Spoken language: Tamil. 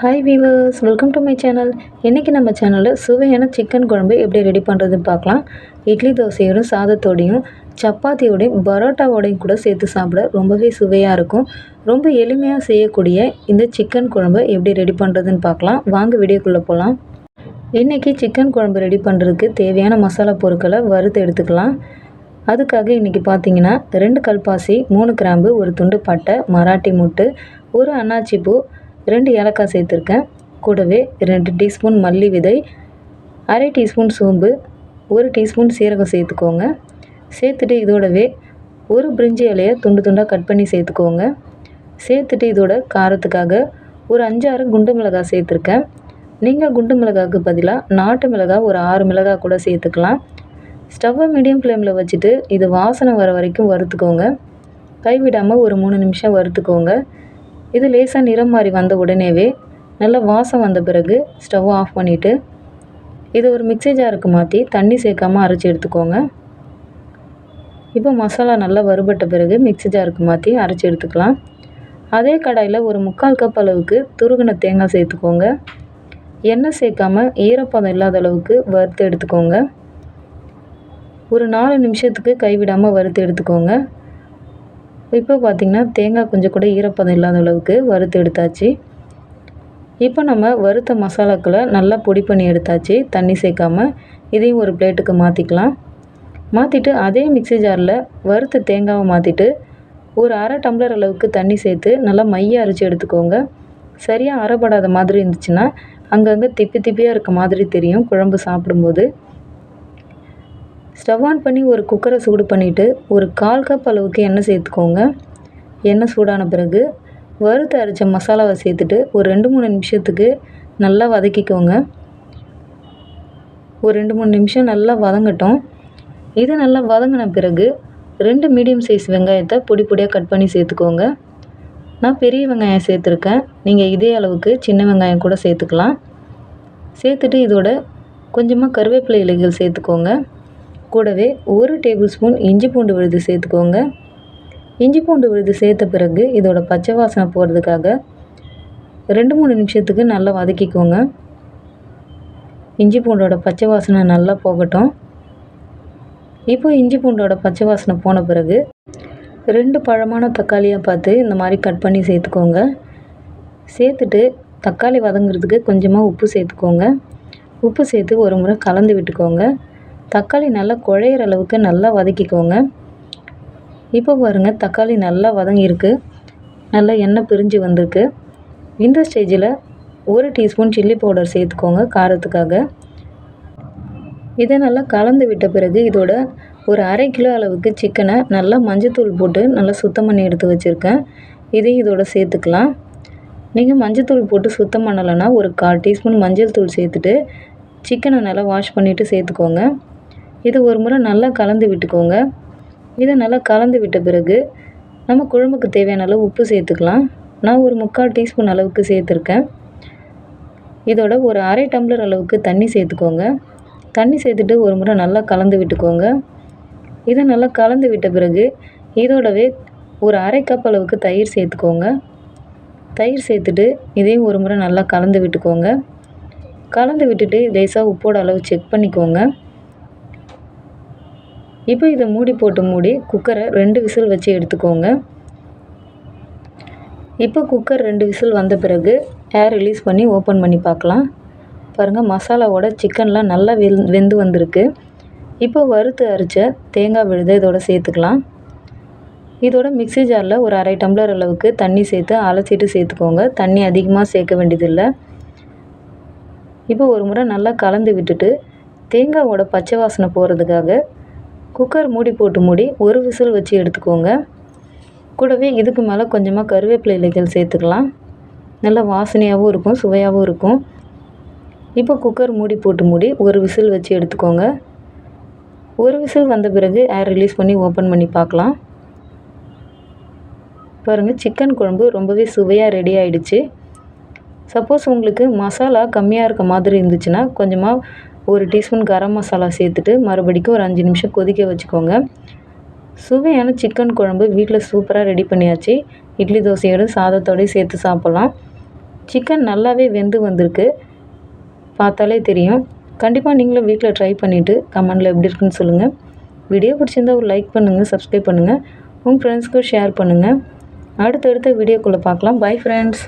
Hi viewers welcome to my channel இன்றைக்கி நம்ம சேனலில் சுவையான சிக்கன் குழம்பு எப்படி ரெடி பண்ணுறதுன்னு பார்க்கலாம். இட்லி தோசையோடும் சாதத்தோடையும் சப்பாத்தியோடையும் பரோட்டாவோடையும் கூட சேர்த்து சாப்பிட ரொம்பவே சுவையாக இருக்கும். ரொம்ப எளிமையாக செய்யக்கூடிய இந்த சிக்கன் குழம்பு எப்படி ரெடி பண்ணுறதுன்னு பார்க்கலாம். வாங்க வீடியோக்குள்ளே போகலாம் இன்றைக்கி சிக்கன் குழம்பு ரெடி பண்ணுறதுக்கு தேவையான மசாலா பொருட்களை வறுத்து எடுத்துக்கலாம். அதுக்காக இன்றைக்கி பார்த்தீங்கன்னா ரெண்டு கல்பாசி மூணு கிராம்பு ஒரு துண்டு பட்டை மராட்டி முட்டு ஒரு அன்னாச்சி பூ ரெண்டு ஏலக்காய் சேர்த்துருக்கேன். கூடவே ரெண்டு டீஸ்பூன் மல்லி விதை அரை டீஸ்பூன் சோம்பு ஒரு டீஸ்பூன் சீரகம் சேர்த்துக்கோங்க. சேர்த்துட்டு இதோடவே ஒரு பிரிஞ்சி இலையை துண்டு துண்டாக கட் பண்ணி சேர்த்துக்கோங்க. சேர்த்துட்டு இதோட காரத்துக்காக ஒரு அஞ்சாறு குண்டு மிளகாய் சேர்த்துருக்கேன். நீங்கள் குண்டு மிளகாய்க்கு பதிலாக நாட்டு மிளகாய் ஒரு ஆறு மிளகாய் கூட சேர்த்துக்கலாம். ஸ்டவ்வை மீடியம் ஃப்ளேமில் வச்சுட்டு இது வாசனை வர வரைக்கும் வறுத்துக்கோங்க. கைவிடாமல் ஒரு மூணு நிமிஷம் வறுத்துக்கோங்க. இது லேசாக நிறம் மாறி வந்த உடனேவே நல்லா வாசம் வந்த பிறகு ஸ்டவ் ஆஃப் பண்ணிவிட்டு இதை ஒரு மிக்ஸி ஜாருக்கு மாற்றி தண்ணி சேர்க்காமல் அரைச்சி எடுத்துக்கோங்க. இப்போ மசாலா நல்லா வறுபட்ட பிறகு மிக்ஸி ஜாருக்கு மாற்றி அரைச்சி எடுத்துக்கலாம். அதே கடாயில் ஒரு முக்கால் கப் அளவுக்கு துருகின தேங்காய் சேர்த்துக்கோங்க. எண்ணெய் சேர்க்காம ஈரப்பதம் இல்லாத அளவுக்கு வறுத்து எடுத்துக்கோங்க. ஒரு நாலு நிமிஷத்துக்கு கைவிடாமல் வறுத்து எடுத்துக்கோங்க. இப்போ பார்த்திங்கன்னா தேங்காய் கொஞ்சம் கூட ஈரப்பதம் இல்லாத அளவுக்கு வறுத்து எடுத்தாச்சு. இப்போ நம்ம வறுத்த மசாலாக்களை நல்லா பொடி பண்ணி எடுத்தாச்சு. தண்ணி சேர்க்காமல் இதையும் ஒரு பிளேட்டுக்கு மாற்றிக்கலாம் மாற்றிட்டு அதே மிக்ஸி ஜாரில் வறுத்த தேங்காவை மாற்றிட்டு ஒரு அரை டம்ளர் அளவுக்கு தண்ணி சேர்த்து நல்லா மைய அரைச்சி எடுத்துக்கோங்க. சரியாக அரைப்படாத மாதிரி இருந்துச்சுன்னா அங்கங்கே திப்பி திப்பியாக இருக்க மாதிரி தெரியும். குழம்பு சாப்பிடும்போது. ஸ்டவ் ஆன் பண்ணி ஒரு குக்கரை சூடு பண்ணிவிட்டு ஒரு கால் கப் அளவுக்கு எண்ணெய் சேர்த்துக்கோங்க. எண்ணெய் சூடான பிறகு வறுத்து அரைச்ச மசாலாவை சேர்த்துட்டு ஒரு ரெண்டு மூணு நிமிஷத்துக்கு நல்லா வதக்கிக்கோங்க. ஒரு ரெண்டு மூணு நிமிஷம் நல்லா வதங்கட்டும். இது நல்லா வதங்கின பிறகு ரெண்டு மீடியம் சைஸ் வெங்காயத்தை பொடி பொடியாக கட் பண்ணி சேர்த்துக்கோங்க. நான் பெரிய வெங்காயம் சேர்த்துருக்கேன். நீங்கள் இதே அளவுக்கு சின்ன வெங்காயம் கூட சேர்த்துக்கலாம். சேர்த்துட்டு இதோட கொஞ்சமாக கருவேப்பிலை இலைகள் சேர்த்துக்கோங்க. கூடவே ஒரு டேபிள் ஸ்பூன் இஞ்சி பூண்டு விழுது சேர்த்துக்கோங்க. இஞ்சி பூண்டு விழுது சேர்த்த பிறகு இதோட பச்சை வாசனை போகிறதுக்காக ரெண்டு மூணு நிமிஷத்துக்கு நல்லா வதக்கிக்கோங்க. இஞ்சி பூண்டோட பச்சை வாசனை நல்லா போகட்டும். இப்போ இஞ்சி பூண்டோட பச்சை வாசனை போன பிறகு ரெண்டு பழமான தக்காளியாக பார்த்து இந்த மாதிரி கட் பண்ணி சேர்த்துக்கோங்க. சேர்த்துட்டு தக்காளி வதங்குறதுக்கு கொஞ்சமாக உப்பு சேர்த்துக்கோங்க. உப்பு சேர்த்து ஒரு முறை கலந்து விட்டுக்கோங்க. தக்காளி நல்லா குழையிற அளவுக்கு நல்லா வதக்கிக்கோங்க. இப்போ பாருங்கள் தக்காளி நல்லா வதங்கியிருக்கு. நல்லா எண்ணெய் பிரிஞ்சு வந்திருக்கு. இந்த ஸ்டேஜில் ஒரு டீஸ்பூன் சில்லி பவுடர் சேர்த்துக்கோங்க காரத்துக்காக. இதை நல்லா கலந்து விட்ட பிறகு இதோட ஒரு அரை கிலோ அளவுக்கு சிக்கனை நல்லா மஞ்சத்தூள் போட்டு நல்லா சுத்தம் பண்ணி எடுத்து வச்சுருக்கேன். இதையும் இதோட சேர்த்துக்கலாம். நீங்கள் மஞ்சத்தூள் போட்டு சுத்தம் பண்ணலைன்னா ஒரு கால் டீஸ்பூன் மஞ்சள் தூள் சேர்த்துட்டு சிக்கனை நல்லா வாஷ் பண்ணிவிட்டு சேர்த்துக்கோங்க. இதை ஒரு முறை நல்லா கலந்து விட்டுக்கோங்க. இதை நல்லா கலந்து விட்ட பிறகு நம்ம குழம்புக்கு தேவையான அளவு உப்பு சேர்த்துக்கலாம். நான் ஒரு முக்கால் டீஸ்பூன் அளவுக்கு சேர்த்துருக்கேன். இதோட ஒரு அரை டம்ளர் அளவுக்கு தண்ணி சேர்த்துக்கோங்க. தண்ணி சேர்த்துட்டு ஒரு முறை நல்லா கலந்து விட்டுக்கோங்க. இதை நல்லா கலந்து விட்ட பிறகு இதோடவே ஒரு அரை கப் அளவுக்கு தயிர் சேர்த்துக்கோங்க. தயிர் சேர்த்துட்டு இதையும் ஒரு முறை நல்லா கலந்து விட்டுக்கோங்க. கலந்து விட்டுட்டு லேசாக உப்போட அளவு செக் பண்ணிக்கோங்க. இப்போ இதை மூடி போட்டு மூடி குக்கரை ரெண்டு விசில் வச்சு எடுத்துக்கோங்க. இப்போ குக்கர் ரெண்டு விசில் வந்த பிறகு ஏர் ரிலீஸ் பண்ணி ஓப்பன் பண்ணி பார்க்கலாம். பாருங்கள் மசாலாவோட சிக்கன்லாம் நல்லா வெந் வெந்து வந்திருக்கு. இப்போ வறுத்து அரைச்ச தேங்காய் விழுத இதோட சேர்த்துக்கலாம். இதோட மிக்ஸி ஜாரில் ஒரு அரை டம்ளர் அளவுக்கு தண்ணி சேர்த்து அலசிட்டு சேர்த்துக்கோங்க. தண்ணி அதிகமாக சேர்க்க வேண்டியதில்லை. இப்போ ஒரு முறை நல்லா கலந்து விட்டுட்டு தேங்காவோட பச்சை வாசனை போகிறதுக்காக குக்கர் மூடி போட்டு மூடி ஒரு விசில் வச்சு எடுத்துக்கோங்க. கூடவே இதுக்கு மேலே கொஞ்சமாக கருவேப்பிலை இலைகள் சேர்த்துக்கலாம். நல்லா வாசனையாகவும் இருக்கும் சுவையாகவும் இருக்கும். இப்போ குக்கர் மூடி போட்டு மூடி ஒரு விசில் வச்சு எடுத்துக்கோங்க. ஒரு விசில் வந்த பிறகு ஏர் ரிலீஸ் பண்ணி ஓப்பன் பண்ணி பார்க்கலாம். பாருங்கள் சிக்கன் குழம்பு ரொம்பவே சுவையாக ரெடி ஆகிடுச்சு சப்போஸ் உங்களுக்கு மசாலா கம்மியாக இருக்க மாதிரி இருந்துச்சுன்னா கொஞ்சமாக ஒரு டீஸ்பூன் கரம் மசாலா சேர்த்துட்டு மறுபடிக்கும் ஒரு அஞ்சு நிமிஷம் கொதிக்க வச்சுக்கோங்க. சுவையான சிக்கன் குழம்பு வீட்டில் சூப்பராக ரெடி பண்ணியாச்சு. இட்லி தோசையோடு சாதத்தோடய சேர்த்து சாப்பிட்லாம். சிக்கன் நல்லாவே வெந்து வந்திருக்கு. பார்த்தாலே தெரியும். கண்டிப்பாக நீங்களும் வீட்டில் ட்ரை பண்ணிவிட்டு கமெண்டில் எப்படி இருக்குன்னு சொல்லுங்கள் வீடியோ பிடிச்சிருந்தா ஒரு லைக் பண்ணுங்கள் சப்ஸ்கிரைப் பண்ணுங்கள் உங்கள் ஃப்ரெண்ட்ஸ்க்கும் ஷேர் பண்ணுங்கள் அடுத்தடுத்த வீடியோக்குள்ளே பார்க்கலாம். Bye friends